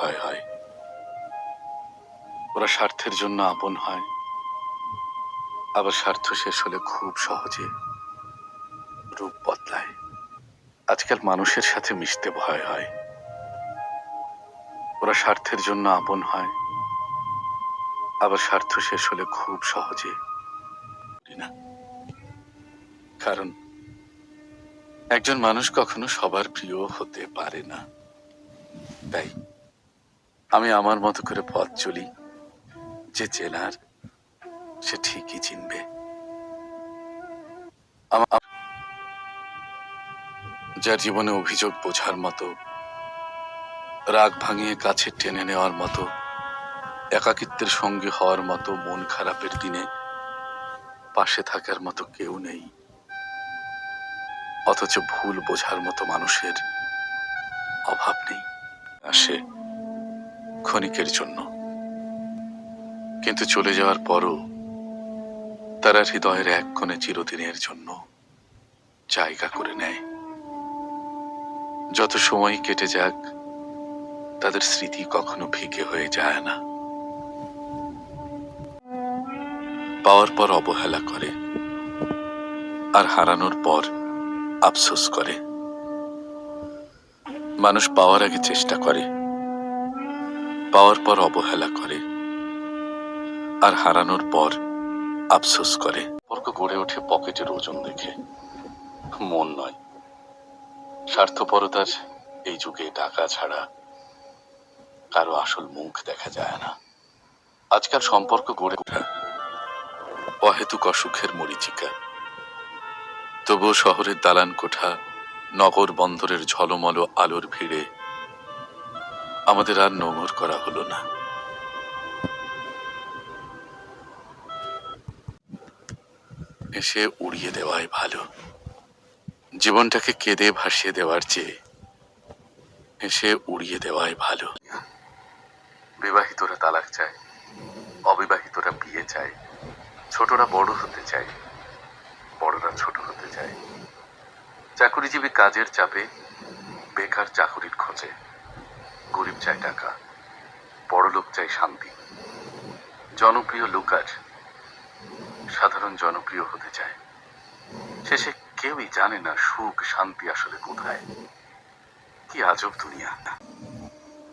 ভয় হয়। ওরা স্বার্থের জন্য আপন হয়। আবার স্বার্থ শেষ হলে খুব সহজে রূপ বদলায়। আজকাল মানুষের সাথে মিশতে ভয় হয়। ওরা স্বার্থের জন্য আপন হয়। আবার স্বার্থ শেষ হলে খুব সহজে কারণ একজন মানুষ কখনো সবার প্রিয় হতে পারে না। তাই আমি আমার মতো করে পথ চলি, যে চেনার সে ঠিকই চিনবে। যার জীবনে অভিযোগ বোঝার মতো, রাগ ভাঙিয়ে কাছে টেনে নেওয়ার মতো, একাকিত্বের সঙ্গে হওয়ার মতো, মন খারাপের দিনে পাশে থাকার মতো কেউ নেই। অথচ ভুল বোঝার মতো মানুষের অভাব নেই। আসে ক্ষণিকের জন্য। কিন্তু চলে যাওয়ার পরও তারা হৃদয়ের এক কোণে চিরদিনের জন্য জায়গা করে নেয়। যত সময় কেটে যাক, তাদের স্মৃতি কখনো ফিকে হয়ে যায় না। পাওয়ার পর অবহেলা করে, আর হারানোর পর আফসোস করে। মানুষ পাওয়ার আগে চেষ্টা করে। পাওয়ার পর অবহেলা করে আর হারানোর পর আফসোস করে। সম্পর্ক গড়ে ওঠে পকেটের ওজন দেখে। মন নয়। স্বার্থপরতার এই যুগে টাকা ছাড়া কারও আসল মুখ দেখা যায় না। আজকাল সম্পর্ক গড়ে ওঠা। অহেতুক অসুখের মরিচিকা। তবুও শহরের দালান কোঠা নগর বন্দরের ঝলমল আলোর ভিড়ে আমাদের আর নোংর করা হলো না। এসে উড়িয়ে দেওয়াই ভালো। জীবনটাকে কেঁদে ভাসিয়ে দেওয়ার চেয়ে এসে উড়িয়ে দেওয়াই ভালো। বিবাহিতরা তালাক চায়, অবিবাহিতরা বিয়ে চায়, ছোটরা বড় হতে চায়, বড়রা ছোট হতে চায়। চাকুরিজীবী কাজের চাপে বেকার চাকুরির খোঁজে। গরিব চায় টাকা বড়লোক চায় শান্তি। জনপ্রিয় লুকার সাধারণ জনপ্রিয় হতে চায়। শেষে কেউই জানে না সুখ, শান্তি আসলে কোথায়। কি আজব দুনিয়া।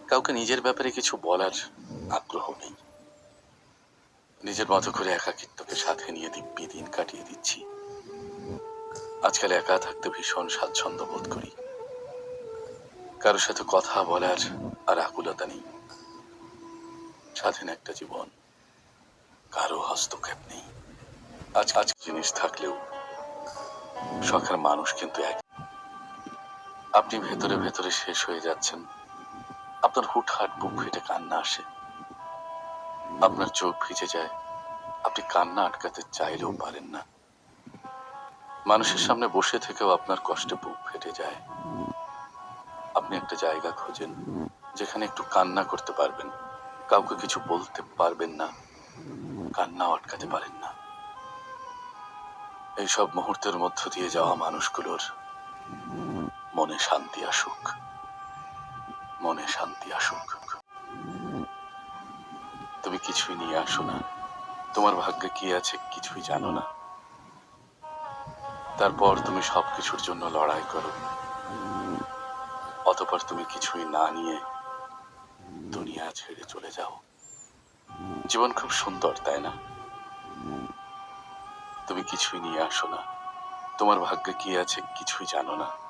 কাউকে নিজের ব্যাপারে কিছু বলার আগ্রহ নেই। নিজের মতো করে একাকিত্বকে সাথে নিয়ে দিব্যি দিন কাটিয়ে দিচ্ছি। আজকাল একা থাকতে ভীষণ স্বাচ্ছন্দ্য বোধ করি। কারোর সাথে কথা বলার আর আকুলতা নেই। স্বাধীন একটা জীবন, কারও হস্তক্ষেপ নেই। আজ আজ জিনিস থাকলেও শখের মানুষ কিন্তু এক। আপনি ভেতরে ভেতরে শেষ হয়ে যাচ্ছেন। আপনার হুটহাট বুক ফেটে কান্না আসে। আপনার চোখ ভিজে যায়। আপনি কান্না আটকাতে চাইলেও পারেন না। মানুষের সামনে বসে থেকেও আপনার কষ্টে বুক ফেটে যায়। আপনি একটা জায়গা খোঁজেন, যেখানে একটু কান্না করতে পারবেন। কাউকে কিছু বলতে পারবেন না, কান্না আটকাতে পারেন না। এই সব মুহূর্তের মধ্য দিয়ে যাওয়া মানুষগুলোর মনে শান্তি আসুক। মনে শান্তি আসুক। তুমি কিছুই নিয়ে আসো না। তোমার ভাগ্যে কি আছে কিছুই জানো না। তারপর তুমি সবকিছুর জন্য লড়াই করো। অতপর তুমি কিছুই না নিয়ে দুনিয়া ছেড়ে চলে যাও। জীবন খুব সুন্দর, তাই না? তুমি কিছুই নিয়ে আসো না। তোমার ভাগ্যে কি আছে কিছুই জানো না।